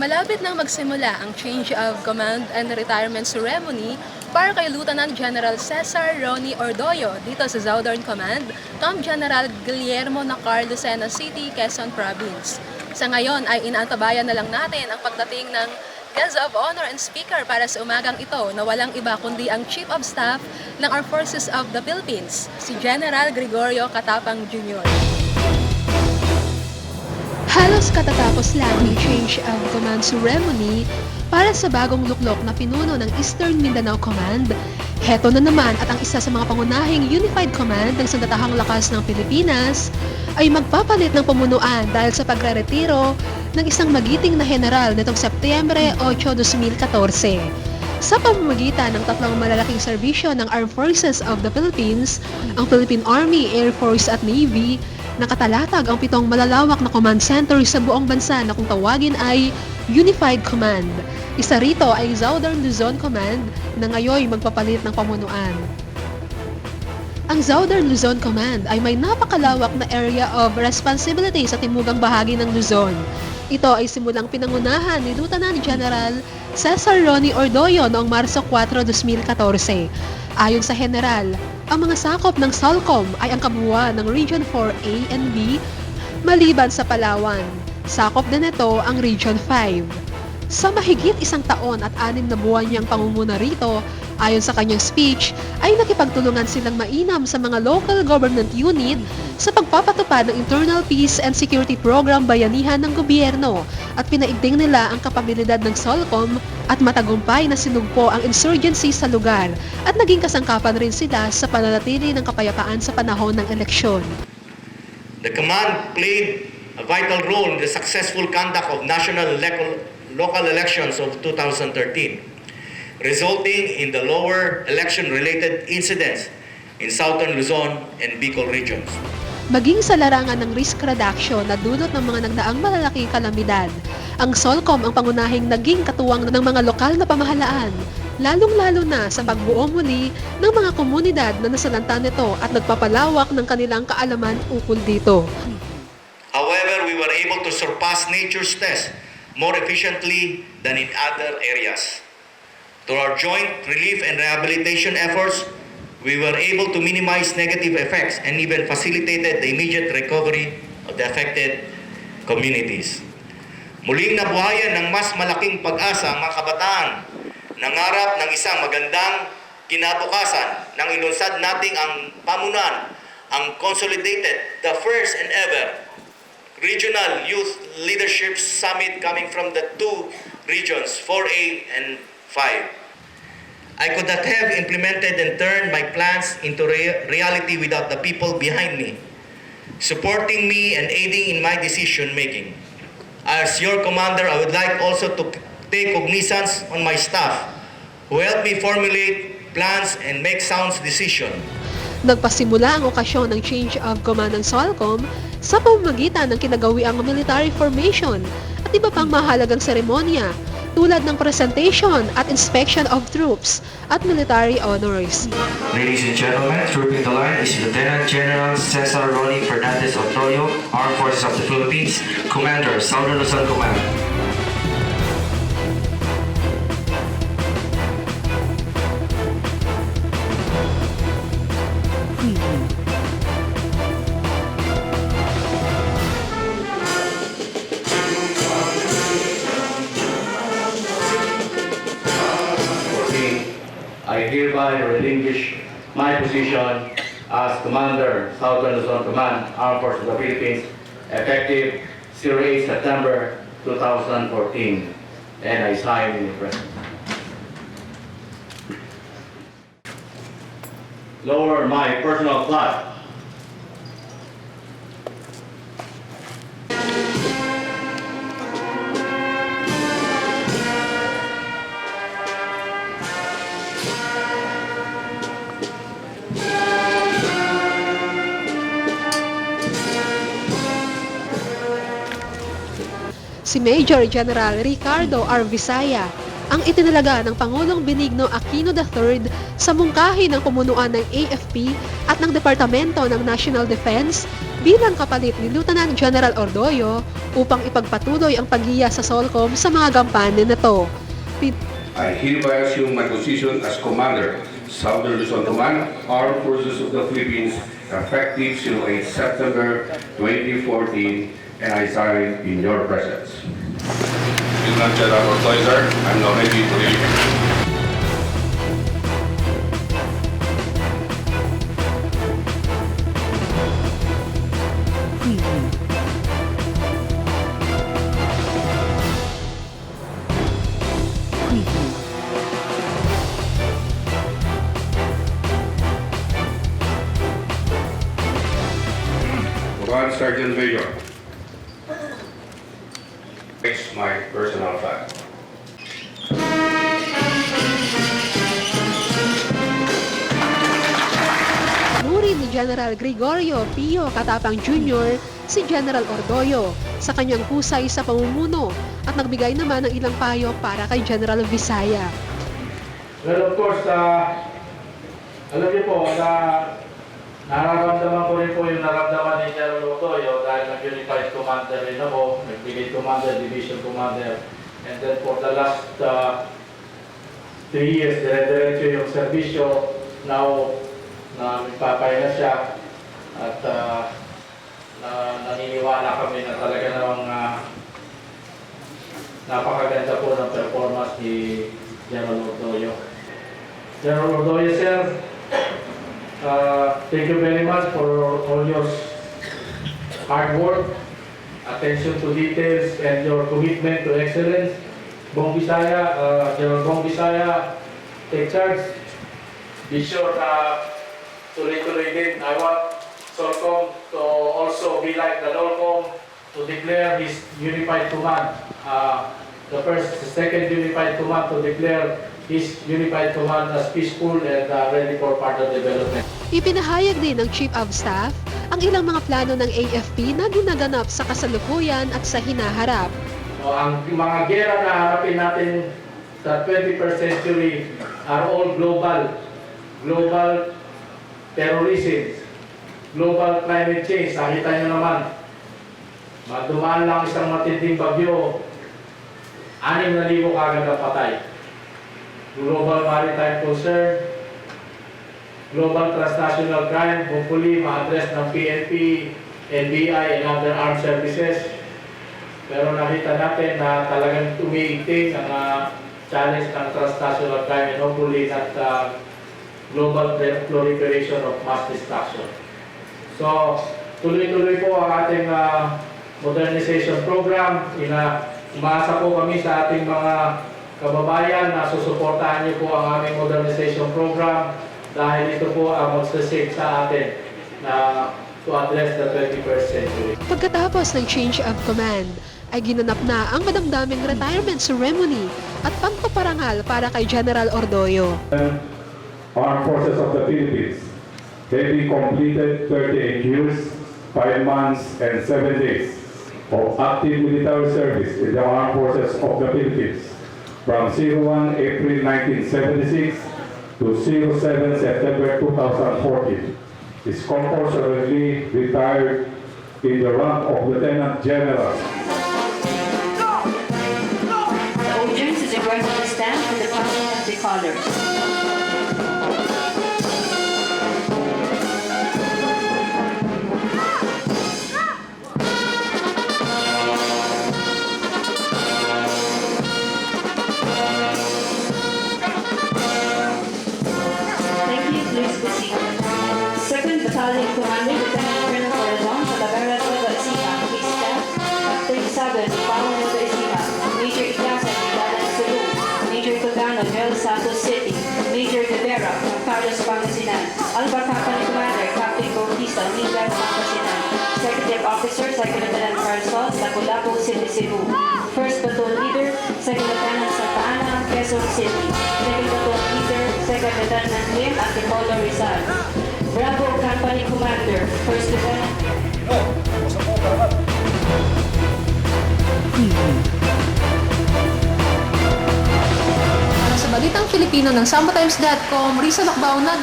Malapit nang magsimula ang change of command and retirement ceremony para kay Lieutenant General Cesar Ronnie Ordoyo dito sa Southern Command, Camp General Guillermo Nacar, Lucena City, Quezon Province. Sa ngayon ay inaantabayan na lang natin ang pagdating ng Guest of Honor and Speaker para sa umagang ito na walang iba kundi ang Chief of Staff ng Armed Forces of the Philippines, si General Gregorio Katapang Jr. Halos katatapos lang ng change of command ceremony para sa bagong luklok na pinuno ng Eastern Mindanao Command. Heto na naman at ang isa sa mga pangunahing Unified Command ng Sandatahang Lakas ng Pilipinas ay magpapalit ng pamunuan dahil sa pagreretiro ng isang magiting na general nitong Setyembre 8, 2014. Sa pamamagitan ng tatlong malalaking serbisyo ng Armed Forces of the Philippines, ang Philippine Army, Air Force at Navy, nakatalatag ang pitong malalawak na command center sa buong bansa na kung tawagin ay Unified Command. Isa rito ay Southern Luzon Command na ngayon magpapalit ng pamunuan. Ang Southern Luzon Command ay may napakalawak na area of responsibility sa timugang bahagi ng Luzon. Ito ay simulang pinangunahan ni Lieutenant General Cesar Ronnie Ordoyo noong Marso 4, 2014. Ayon sa General, ang mga sakop ng SALCOM ay ang kabuuan ng Region 4A and B maliban sa Palawan. Sakop din ito ang Region 5. Sa mahigit isang taon at anim na buwan niyang pangunguna rito, ayon sa kanyang speech, ay nakipagtulungan silang mainam sa mga local government unit sa pagpapatupad ng Internal Peace and Security Program bayanihan ng gobyerno at pinaigting nila ang kapabilidad ng SOLCOM at matagumpay na sinugpo ang insurgency sa lugar at naging kasangkapan rin sila sa pananatili ng kapayapaan sa panahon ng eleksyon. The command played a vital role in the successful conduct of national local, local elections of 2013, resulting in the lower election-related incidents in southern Luzon and Bicol regions. Maging sa larangan ng risk reduction na dulot ng mga nagdaang malalaking kalamidad, ang SOLCOM ang pangunahing naging katuwang ng mga lokal na pamahalaan, lalong-lalo na sa pagbuo muli ng mga komunidad na nasalanta nito at nagpapalawak ng kanilang kaalaman ukol dito. However, we were able to surpass nature's test more efficiently than in other areas. Through our joint relief and rehabilitation efforts, we were able to minimize negative effects and even facilitated the immediate recovery of the affected communities. Muling nabuhayan ng mas malaking pag-asa ang mga kabataan nangarap ng isang magandang kinabukasan nang ilunsad nating ang pamunan, ang consolidated, the first and ever Regional Youth Leadership Summit coming from the two regions, 4A and 5. I could not have implemented and turned my plans into rea- reality without the people behind me, supporting me and aiding in my decision making. As your commander, I would like also to take cognizance on my staff who helped me formulate plans and make sound decisions. Nagpasimula ang okasyon ng change of command ng SOLCOM sa pamamagitan ng kinagawiang military formation at iba pang mahalagang seremonya tulad ng presentation at inspection of troops at military honors. Ladies and gentlemen, trooping the line is Lieutenant General Cesar Ronnie Fernandez Otroyo, Armed Forces of the Philippines, Commander, Southern Luzon Command. Okay, I hereby relinquish my position as Commander, Southern Luzon Command, Armed Forces of the Philippines, effective 08 September 2014, and I sign in the present. Lower my personal flag. Si Major General Ricardo R. Visaya, ang itinalaga ng Pangulong Benigno Aquino III sa mungkahi ng pamunuan ng AFP at ng Departamento ng National Defense bilang kapalit ni Lieutenant General Ordoyo upang ipagpatuloy ang pagiya sa SOLCOM sa mga gampanin nito. Pin- I hereby assume my position as Commander, Southern Luzon Command, Armed Forces of the Philippines, effective 08 September 2014, and I sign in your presence. Ortoy, sir, I'm now ready to leave. Sergeant Major. My personal fact. Nuri ni General Gregorio Pio Katapang Jr. si General Ordoyo sa kanyang husay sa pamumuno at nagbigay naman ng ilang payo para kay General Visaya. Well, of course, uh, alam niyo po na nararamdaman ko rin po yung naramdaman ni General Otoyo dahil nag-unified commander rin ako, nag-brigade commander, division commander, and then for the last uh, three years, dire-diretso yung serbisyo, now na magpapahinga siya. At uh, na naniniwala kami na talaga namang uh, napakaganda po ng performance ni General Ordoyo. General Ordoyo, sir, uh, thank you very much for all your hard work, attention to details, and your commitment to excellence. Bong Bisaya, uh, General Bong Bisaya, take charge. Be sure na tuloy-tuloy din. I want Solcom to also be like the Dolcom to declare his unified command. Uh, the first, the second unified command to declare his unified command as peaceful and uh, ready for further development. Ipinahayag din ng Chief of Staff ang ilang mga plano ng AFP na ginaganap sa kasalukuyan at sa hinaharap. So, ang mga gera na harapin natin sa 21st century are all global. Global terrorism, global climate change. Nakita nyo naman, madumaan lang isang matinding bagyo, anim na libo kagad ang patay. Global maritime concern, global transnational crime, hopefully ma-address ng PNP, NBI, and other armed services. Pero nakita natin na talagang umiigting ang uh, challenge ng transnational crime and hopefully not uh, global proliferation of mass destruction. So, tuloy-tuloy po ang ating uh, modernization program. Ina, umaasa po kami sa ating mga kababayan na susuportahan niyo po ang aming modernization program dahil ito po ang magsasave sa atin na to address the 21st century. Pagkatapos ng change of command, ay ginanap na ang madamdaming retirement ceremony at pagpaparangal para kay General Ordoyo. Armed Forces of the Philippines. They completed 38 years, 5 months, and 7 days of active military service in the Armed Forces of the Philippines from 01 April 1976 to 07 September 2014. Is compulsorily retired in the rank of Lieutenant General. The audience is requested to stand for the passing of the colors. Santos City, Major Rivera, Carlos Pangasinan, Alba Company Commander, Captain Bautista, Miguel Pangasinan, Executive Officer, Second Lieutenant Carlos, Lapu-Lapu City, Cebu, First Platoon Leader, Second Lieutenant Santa Quezon City, Second Platoon Leader, Second Lieutenant Lim, Antipolo Rizal, Bravo Company Commander, First Lieutenant Filipino ng SamboTimes.com, Risa Lakbao, nag